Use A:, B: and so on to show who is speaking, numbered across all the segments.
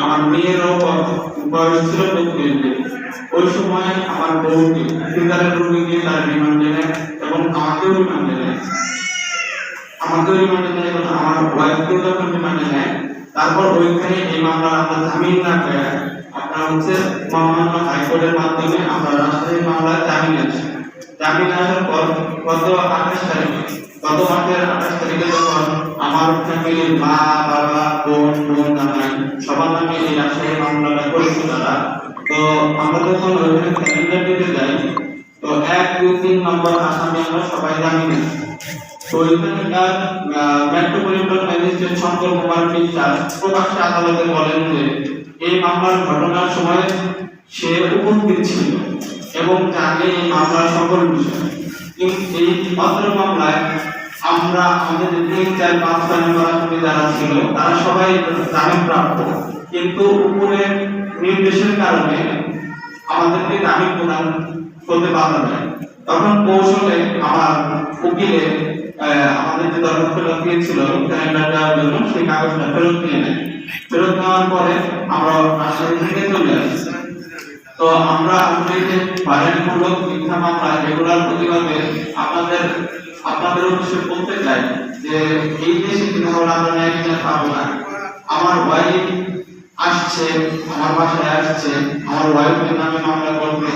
A: আমার মেয়েরও বয়স ছিল চব্বিশ ওই সময় আমার বউকে ফিজারের রোগীকে তারা রিমান্ডে নেয় এবং আমাকেও রিমান্ডে নেয় আমাকেও রিমান্ডে নেয় এবং আমার ওয়াইফকেও যখন রিমান্ডে নেয় তারপর ওইখানে এই মামলা আমরা জামিন না পেয়ে আপনার হচ্ছে মহামান্য হাইকোর্টের মাধ্যমে আমরা রাজশাহী মামলায় জামিন আছি। জামিন আসার পর গত আঠাশ তারিখে, গত মাসের আঠাশ তারিখে যখন আমার ফ্যামিলির মা যখন ক্যালেন্ডার দিতে যাই তো এক দুই তিন নম্বর আসামি আমরা সবাই জামিন আছি তো ওইখানকার মেট্রোপলিটন ম্যাজিস্ট্রেট শঙ্কর কুমার বিশ্বাস প্রকাশ্যে আদালতে বলেন যে, এই মামলার ঘটনার সময় সে উপস্থিত ছিল এবং জানে এই মামলার সকল বিষয়। কিন্তু এই অত্র মামলায় আমরা আমাদের তিন, চার, পাঁচ, ছয় নম্বর যারা ছিল, তারা সবাই জামিন প্রাপ্ত। কিন্তু উপরের নির্দেশের কারণে আমাদেরকে জামিন প্রদান করতে বাধা দেয়। তখন কৌশলে আমার উকিলে আমাদের যে দরখাস্তটা দিয়েছিল দেওয়ার জন্য, সেই কাগজটা ফেরত নিয়ে নেয়। ফেরত নেওয়ার পরে আমরা রাজশাহী থেকে চলে আসি। তো আমরা আসলে যে বাড়িমূলক মিথ্যা মামলা, এগুলোর প্রতিবাদে আপনাদের আপনাদের উদ্দেশ্যে বলতে চাই যে, এই শিক্ষা হলো আমরা না। আমার ওয়াইফ আসছে, আমার বাসায় আসছে, আমার ওয়াইফের নামে মামলা করতে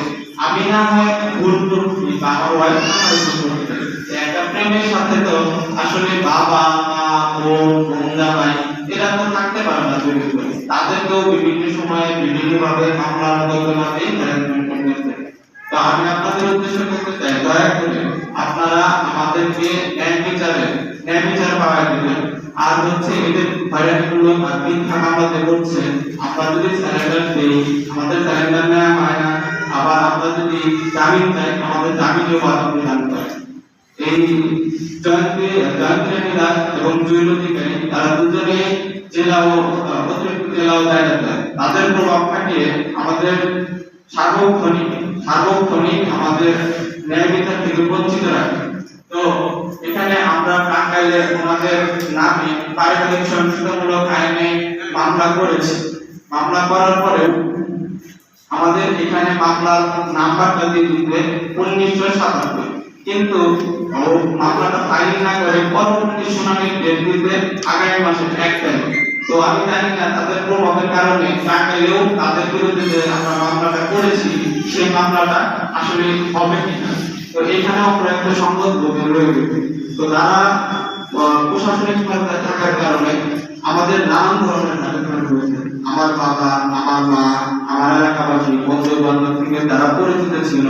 A: আমি না হয় ভুল করছি বা আমার ওয়াইফ না হয় ভুল করছে একটা প্রেমের সাথে তো আসলে বাবা, মা, বোন বোন জামাই এরা তো থাকতে পারে না জড়িত করে। তাদেরকেও বিভিন্ন সময়ে বিভিন্ন ভাবে মামলা মোকদ্দমাতে হ্যারাসমেন্ট করতেছে তো আমি আপনাদের উদ্দেশ্য করতে চাই, দয়া করে আপনারা আমাদেরকে ন্যায় বিচারে, ন্যায় বিচার পাওয়া দিবেন। আর হচ্ছে এদের হয়রানিগুলো আর মিথ্যা মামলাতে করছে আমরা যদি স্যালেন্ডার দেই, আমাদের স্যালেন্ডার নেওয়া হয় না। আবার আমরা যদি জামিন চাই, আমাদের জামিনও বাধা প্রদান করে। এই জয়ন্তী জয়ন্তী দাস এবং জুয়েল অধিকারী তারা দুজনে জেলা ও, অতিরিক্ত জেলা ও দায়রা তাদের প্রভাব খাটিয়ে আমাদের সার্বক্ষণিক সার্বক্ষণিক আমাদের ন্যায় বিচার থেকে বঞ্চিত রাখে। তো এখানে আমরা টাঙ্গাইলে ওনাদের নামে পারিবারিক সহিংসতামূলক আইনে মামলা করেছি। মামলা করার পরে আমাদের এখানে মামলার নাম্বারটা দিয়ে দিতে উনিশশো সাতাত্তর কিন্তু মামলাটা ফাইল না করে পরবর্তী শুনানির ডেট দিতে আগামী মাসের এক তারিখ। তো আমি জানি না তাদের প্রভাবের কারণে টাঙ্গাইলেও তাদের বিরুদ্ধে আমরা মামলাটা করেছি, সেই মামলাটা আসলে হবে কিনা। তো এখানে আমরা একটা সংগত রয়ে গেছে তো তারা প্রশাসনিক থাকার কারণে আমাদের নানান ধরনের রয়েছে। আমার বাবা, আমার মা, আমার এলাকাবাসী বন্ধু বান্ধব থেকে তারা পরিচিত ছিল,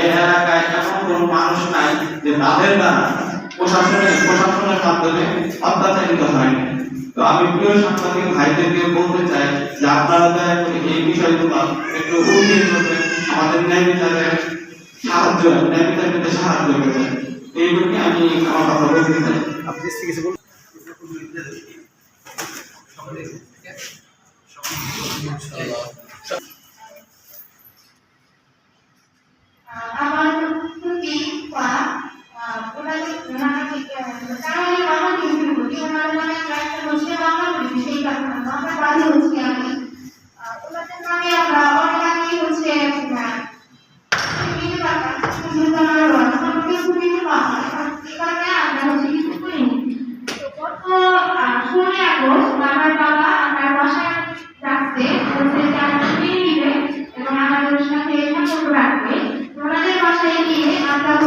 A: এই এলাকায় এমন কোন মানুষ নাই যে তাদের দ্বারা প্রশাসনের প্রশাসনের মাধ্যমে অত্যাচারিত হয়নি। তো আমি প্রিয় সাংবাদিক ভাইদেরকে বলতে চাই যে আপনারা এই বিষয়গুলো একটু ধরবেন আমাদের ন্যায় বিচারে সাহায্য ন্যায় বিচার পেতে সাহায্য করবেন এইগুলোকে আমি আমার কথা বলতে চাই
B: আপনি কিছু বলুন
C: আমার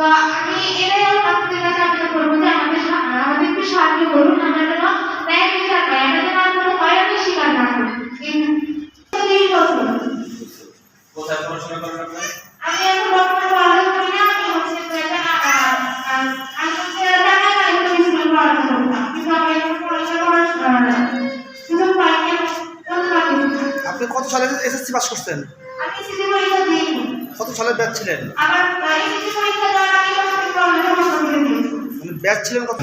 C: তো আমি এটাই আমার আপনাদের কাছে আবেদন করব যে আমাদের আমাদের একটু সাহায্য করুন আমরা যেন ন্যায় বিচার পাই আমরা যেন আর কোনো হয়রানি স্বীকার না করি
B: কোথায় আপনি?
D: কত সালে এসএসসি পাস করতেন
C: আমি সিজি
D: কত সালের ব্যাচ ছিলেন? মানে ব্যাচ ছিলেন কত?